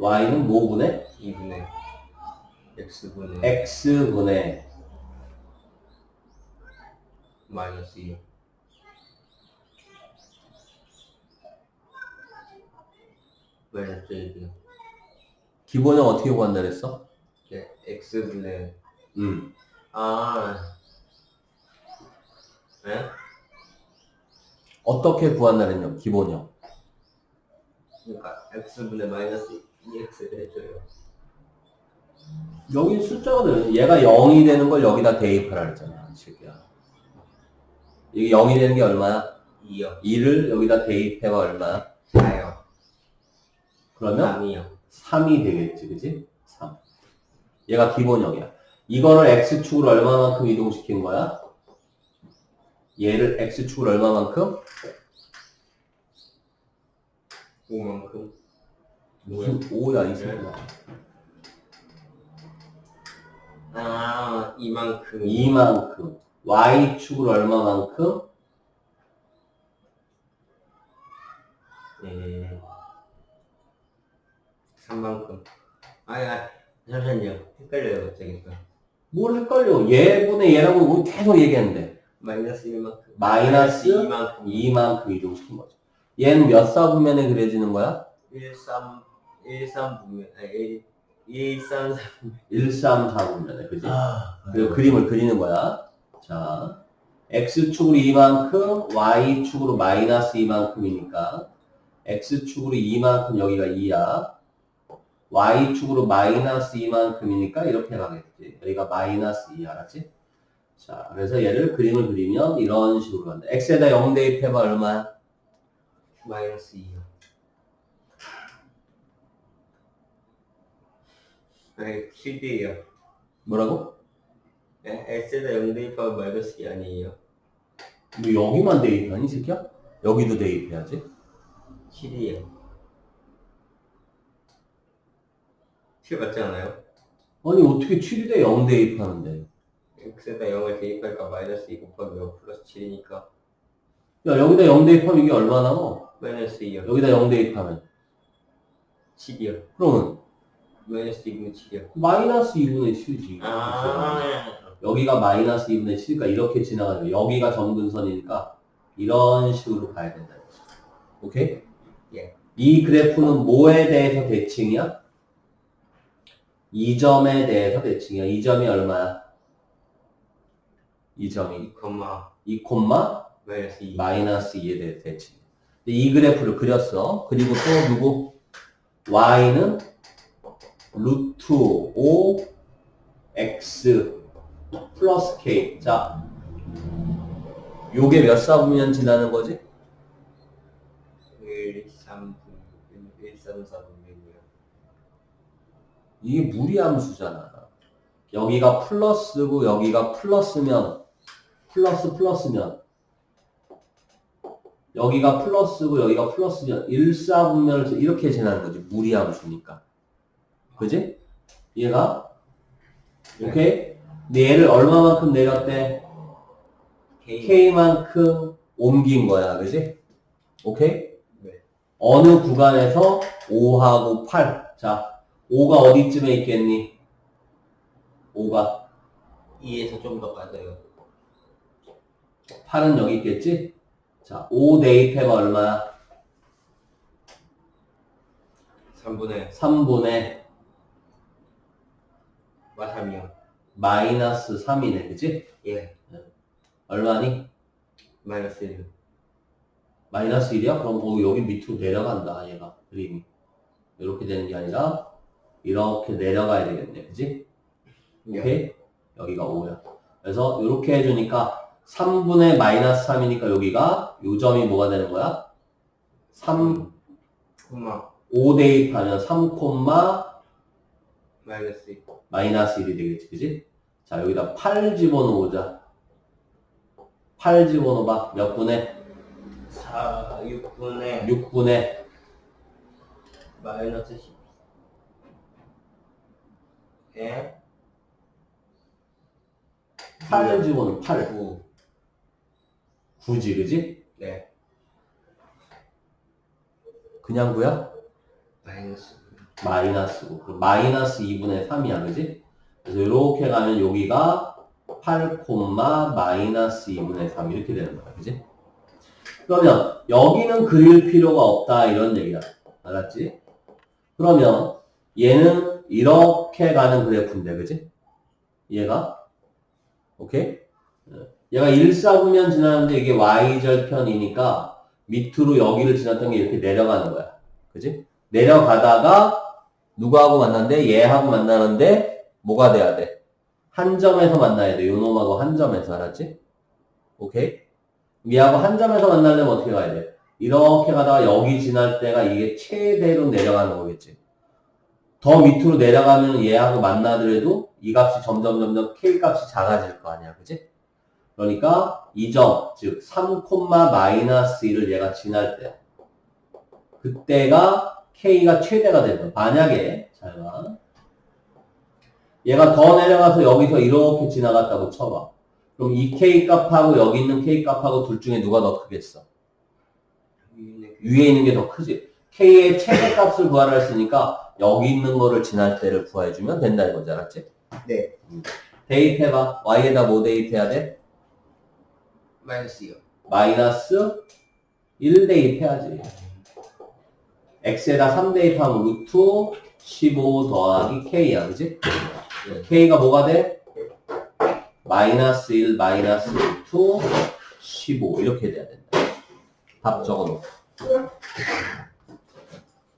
y는 뭐분의 2분의 x분의 x분의 마이너스 2 마이너스 1이요 기본형 어떻게 구한다 그랬어? 네, x분의 음. 아 네? 어떻게 구한다 그랬냐? 기본형. 그러니까 x분의 마이너스 2x를 해줘요 여기 들어. 얘가 0이 되는 걸 여기다 대입하라 그랬잖아. 이 새끼야. 이게 0이 되는 게 얼마야? 2요 2를 여기다 대입해봐 얼마야? 4요 그러면 3이요 3이 되겠지, 그지? 3. 얘가 기본형이야. 이거를 x축으로 얼마만큼 이동시킨 거야? 얘를 x축으로 얼마만큼? 5만큼 무슨 5야, 이 새끼야. 아 이만큼 이만큼. y축으로 얼마만큼? 예 3만큼 아니 아니 잠시만요 헷갈려요 갑자기 또. 뭘 헷갈려. 얘분의 얘라고 우리 계속 얘기했는데. 마이너스 1만큼 마이너스 2만큼 2만큼 이동 시킨 거죠. 얘는 몇 사분면에 그려지는 거야? 1, 3 1, 3 분면 아니 1 1, 3, 4 1, 3, 4분면에, 그지? 아, 그 그림을 그리는 거야. 자, x축으로 2만큼, y축으로 마이너스 2만큼이니까, x축으로 2만큼 여기가 2야. y축으로 마이너스 2만큼이니까 이렇게 가겠지. 여기가 마이너스 2 알았지? 자, 그래서 얘를 그림을 그리면 이런 식으로 간다. x에다 0 대입해봐 얼마야? 마이너스 2 요 아니 7이에요 뭐라고? X에다 0 대입하면 마이너스 2 아니에요 너 여기만 대입하니, 이 새끼야? 여기도 대입해야지. 7이에요 7 맞지 않아요? 아니, 어떻게 7대 0 대입하는데? X에다 0을 대입하니까 마이너스 2 곱하기 0 플러스 7이니까 야, 여기다 0 대입하면 이게 얼마 나와? 마이너스 2요 여기다 0 대입하면. 7이요 그러면 마이너스 2분의 7이요 마이너스 2분의 7이지. 아 여기가 마이너스 2분의 7이니까 이렇게 지나가죠. 여기가 점근선이니까 이런 식으로 가야 된다. 오케이? 예. 이 그래프는 뭐에 대해서 대칭이야? 이 점에 대해서 대칭이야. 이 점이 얼마야? 이 점이 2 콤마 2 콤마 마이너스 2 마이너스 2에 대해서 대칭. 이 그래프를 그렸어. 그리고 또 누구? y는 루트 5 x 플러스 k. 자, 요게 몇 사분면 지나는 거지? 1, 3, 1, 3, 4분면이요 이게 무리함수잖아. 여기가 플러스고 여기가 플러스면 플러스 플러스면 여기가 플러스고 여기가 플러스면 1, 4분면을 이렇게 지나는 거지. 무리함수니까. 그지? 얘가 오케이? 근데 얘를 얼마만큼 내렸대? K K만큼 옮긴 거야. 그지? 오케이? 네. 어느 구간에서 5하고 8. 자, 5가 어디쯤에 있겠니? 5가 2에서 좀 더 빠져요 8은 여기 있겠지? 자, 5 대입해봐 얼마야? 3분의 3분의 마 3이요 마이너스 3이네. 그지? 예 얼마니? 마이너스 1 마이너스 1이야? 그럼 어, 여기 밑으로 내려간다. 얘가. 그림이. 이렇게 되는 게 아니라 이렇게 내려가야 되겠네. 그지? 예. 오케이? 여기가 5야. 그래서 이렇게 해주니까 3분의 마이너스 3이니까 여기가 요 점이 뭐가 되는 거야? 3, 콤마 5 대입하면 3 콤마 마이너스 2 마이너스 1이 되겠지, 그지? 자, 여기다 8 집어넣어보자. 8 집어넣어봐. 몇 분의? 4, 6분의 6분의 마이너스 10에8 집어넣어, 8. 9 9지, 그지? 네 그냥 9야? 마이너스 마이너스고 그럼 마이너스 2분의 3이야 그지? 그래서 이렇게 가면 여기가 8 콤마 마이너스 2분의 3 이렇게 되는 거야 그지? 그러면 여기는 그릴 필요가 없다 이런 얘기야 알았지? 그러면 얘는 이렇게 가는 그래프인데 그지? 얘가 오케이? 얘가 1, 4분면 지나는데 이게 y절편이니까 밑으로 여기를 지났던 게 이렇게 내려가는 거야. 그지? 내려가다가 누구하고 만났는데 얘하고 만나는데 뭐가 돼야 돼? 한 점에서 만나야 돼. 요 놈하고 한 점에서 알았지? 오케이? 얘하고 한 점에서 만나려면 어떻게 가야 돼? 이렇게 가다가 여기 지날 때가 이게 최대로 내려가는 거겠지. 더 밑으로 내려가면 얘하고 만나더라도 이 값이 점점 점점 k 값이 작아질 거 아니야. 그지? 그러니까 이 점, 즉 3, 마이너스 1을 얘가 지날 때 그때가 k가 최대가 된다. 만약에 잘 봐. 얘가 더 내려가서 여기서 이렇게 지나갔다고 쳐봐. 그럼 이 k 값하고 여기 있는 k 값하고 둘 중에 누가 더 크겠어? 위에 있는 게 더 크지. k의 최대 값을 구하라 했으니까 여기 있는 거를 지날 때를 구해주면 된다 이거지 알았지? 네. 대입해봐. y에다 뭐 대입해야 돼? 마이너스요. 마이너스 1 대입해야지. x에다 3 대입하면 루트 15 더하기 k야, 그지? K가 뭐가 돼? 마이너스 1 마이너스 루트 15 이렇게 돼야 된다. 답 적어놓고.